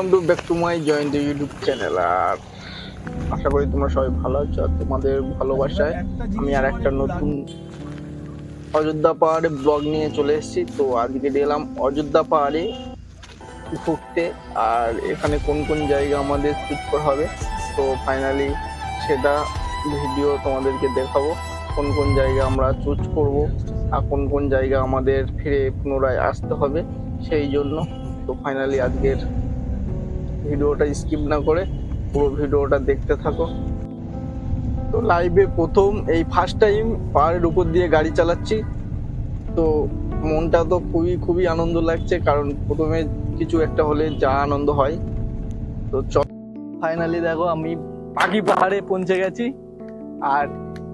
Welcome to back to my joint YouTube channel আর আশা করি তোমরা সবাই ভালো আছো, আর তোমাদের ভালোবাসায় আমি আর একটা নতুন অযোধ্যা পাহাড়ে ব্লগ নিয়ে চলে এসেছি। তো আজকে এলাম অযোধ্যা পাহাড়ে ঘুরতে, আর এখানে কোন কোন জায়গা আমাদের শুট করা হবে। তো ফাইনালি সেটা ভিডিও তোমাদেরকে দেখাবো, কোন কোন জায়গা আমরা চুজ করব, আর কোন কোন জায়গা আমাদের ফিরে পুনরায় আসতে হবে, সেই জন্য। তো ফাইনালি আজকের ভিডিওটা স্কিপ না করে পুরো ভিডিওটা দেখতে থাকো। তো লাইভে প্রথম এই ফার্স্ট টাইম পাহাড়ের উপর দিয়ে গাড়ি চালাচ্ছি। তো মনটা তো খুবই খুবই আনন্দ লাগছে কারণ প্রথমে কিছু একটা হলে যা আনন্দ হয়। তো চল ফাইনালি দেখো আমি পাখি পাহাড়ে পৌঁছে গেছি। আর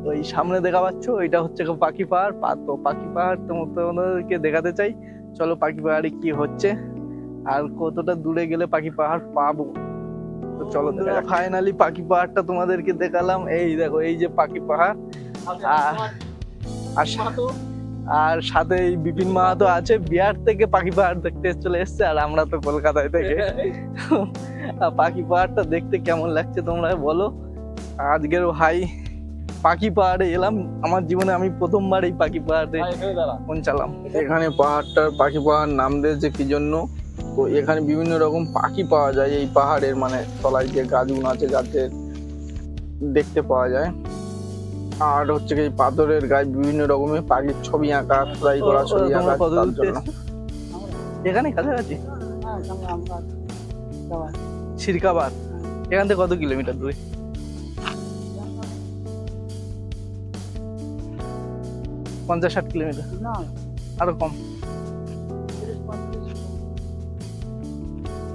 ওই সামনে দেখা পাচ্ছ ওইটা হচ্ছে পাখি পাহাড়। তো পাখি পাহাড় তোমা- তোমাদেরকে দেখাতে চাই। চলো পাখি পাহাড়ে কি হচ্ছে। আর কতটা দূরে গেলে পাখি পাহাড় পাবো? তো চলো ফাইনালি পাখি পাহাড়টা তোমাদেরকে দেখালাম। এই দেখো এই যে পাখি পাহাড়। আর- আর আর সাথে এই বিপিন মাহাতো আছে। বিহার থেকে পাখি পাহাড় দেখতে চলে এসছে আর আমরা তো কলকাতায় থেকে। পাখি পাহাড়টা দেখতে কেমন লাগছে তোমরা বলো? আজকের ভাই পাখি পাহাড়ে এলাম। আমার জীবনে আমি প্রথমবার এই পাখি পাহাড়ে পৌঁছালাম। এখানে পাহাড়টার পাখি পাহাড় নাম দিয়েছে কি জন্য? তো এখানে বিভিন্ন রকম পাখি পাওয়া যায় এই পাহাড়ের মানে তলায় যে গাছগুলো আছে গাছের দেখতে পাওয়া যায়। আর হচ্ছে কি এই পাথরের গায়ে বিভিন্ন রকমের পাখির ছবি আঁকা ফ্রাই করা ছবি আঁকা তার জন্য। এখানে কাছাকাছি? সিরকাবাদ এখান থেকে কত কিলোমিটার দূরে? পঞ্চাশ ষাট কিলোমিটার। আরও কম।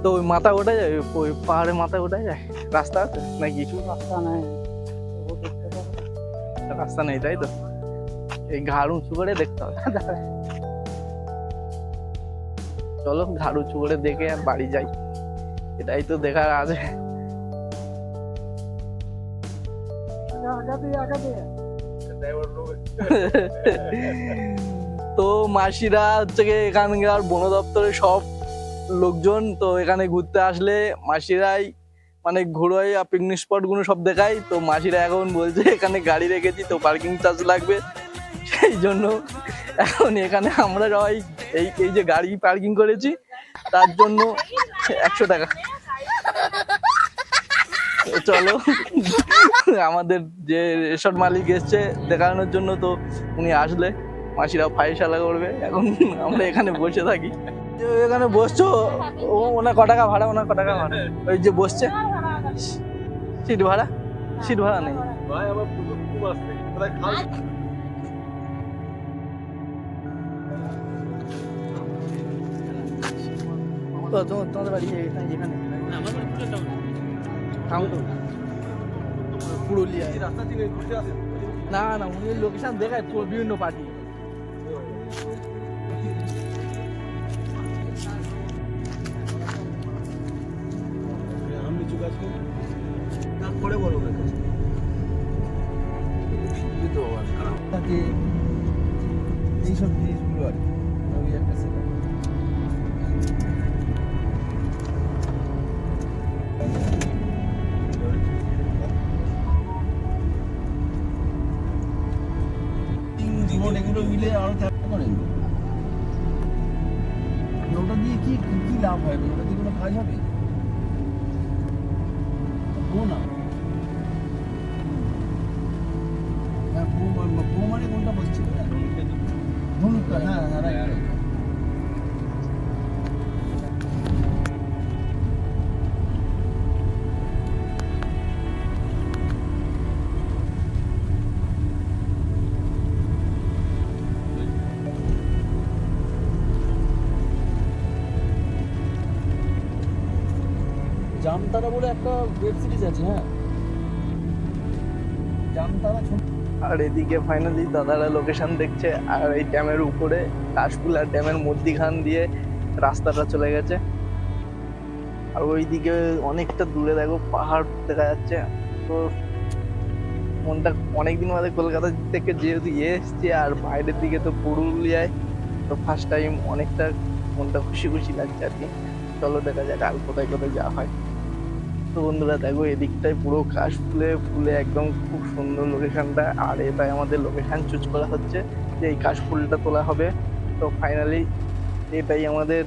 তো ওই মাথা ওঠা যায় ওই- পাহাড়ে মাথা ওঠা যায়। রাস্তা আছে নাকি? রাস্তা নেই। তাই তো? এই ঘাড় উঁচু করে দেখতে হবে। চলো ঘাড় উঁচু করে দেখে আর বাড়ি যাই। এটাই তো দেখার আছে। তো মাসিরা হচ্ছে এখানকার বন দপ্তরের সব লোকজন, তো এখানে ঘুরতে আসলে মাসিরাই মানে ঘুরোয় আর পিকনিক স্পটগুলো সব দেখায়। তো মাসিরা এখন বলছে, এখানে গাড়ি রেখেছি, তো পার্কিং চার্জ লাগবে। সেই জন্য এখন এখানে আমরা সবাই এই এই যে গাড়ি পার্কিং করেছি, তার জন্য একশো টাকা। চলো, আমাদের যে রেশন মালিক এসছে দেখানোর জন্য, তো উনি আসলে মাসিরা ফাইসালা করবে। এখন আমরা এখানে বসে থাকি। যে এখানে বসছো ও ওনার ক টাকা ভাড়া ওনার ক টাকা ভাড়া। ওই যে বসছে। সিট ভাড়া? সিট ভাড়া নেই। তোমাদের বাড়ি এখানে না না উনি লোকেশন দেখায় বিভিন্ন পার্টি। তারপরে বলো তাকে এইসব জিনিসগুলো আর। ওই একটা এগুলো মিলে আরও চারটা ওটা দিয়ে কি কি লাভ হয়? ওটা দিয়ে কোনো কাজ হবে? ও না হ্যাঁ বউ মা- বউ জামতারা বলে একটা ওয়েব সিরিজ আছে হ্যাঁ। জামতারা আর এদিকে ফাইনালি দাদারা লোকেশন দেখছে, আর এই ড্যামের উপরে কাশফুলা ড্যামের মধ্যিখান দিয়ে রাস্তাটা চলে গেছে। আর ওইদিকে অনেকটা দূরে দেখো পাহাড় দেখা যাচ্ছে। তো মনটা অনেকদিন বাদে কলকাতা থেকে যেহেতু ইয়ে এসছে, আর বাইরের দিকে তো পুরুলিয়ায়, তো ফার্স্ট টাইম অনেকটা মনটা খুশি খুশি লাগছে আর কি। চলো দেখা যাক আর কোথায় কোথায় যাওয়া হয়। তো বন্ধুরা দেখো, এদিকটায় পুরো কাশ ফুলে ফুলে একদম খুব সুন্দর লোকেশনটা আর এটাই আমাদের লোকেশন চুজ করা হচ্ছে যে এই কাশ ফুলটা তোলা হবে। তো ফাইনালি এটাই আমাদের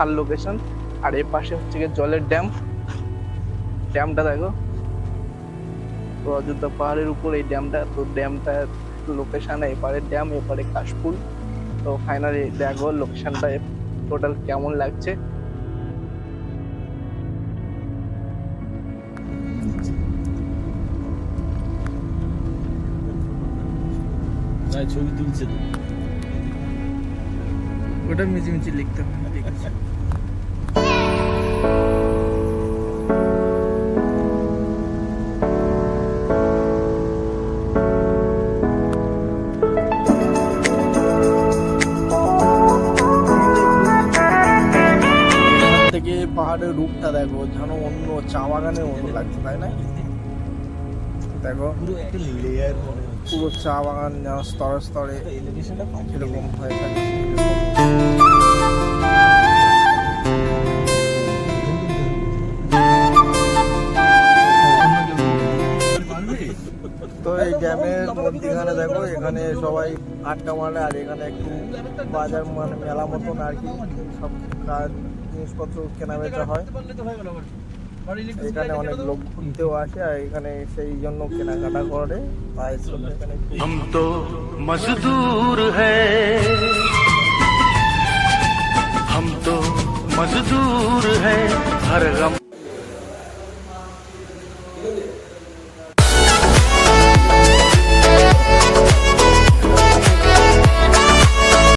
আর লোকেশন আর এর পাশে হচ্ছে গিয়ে জলের ড্যাম ড্যামটা দেখো। তো অযোধ্যা পাহাড়ের উপর এই ড্যামটা তো ড্যামটা লোকেশন এপারে ড্যাম এপারে কাশফুল। তো ফাইনালি দেখো লোকেশনটা টোটাল কেমন লাগছে। ছবি তুলছে ওটা মিচিমিচি লিখতে হবে ঠিক আছে থেকে পাহাড়ের রূপটা দেখো যেন অন্য চা বাগানের মতো লাগছে তাই না? দেখো পুরো একটা লেয়ার মনে পুরো চা বাগান স্তরে স্তরে এরকম হয়ে থাকে তো এই ড্যামের মধ্যিখানে দেখো এখানে সবাই আটকা মারে আর এখানে একটু বাজার মানে মেলা মতন আর কি সব কাজ জিনিসপত্র কেনা বেচা হয় এখানে অনেক লোক ঘুরতেও আসে আর এখানে সেই জন্য কেনাকাটা করে হম তো মজদুর হম তো মজদুর হর গম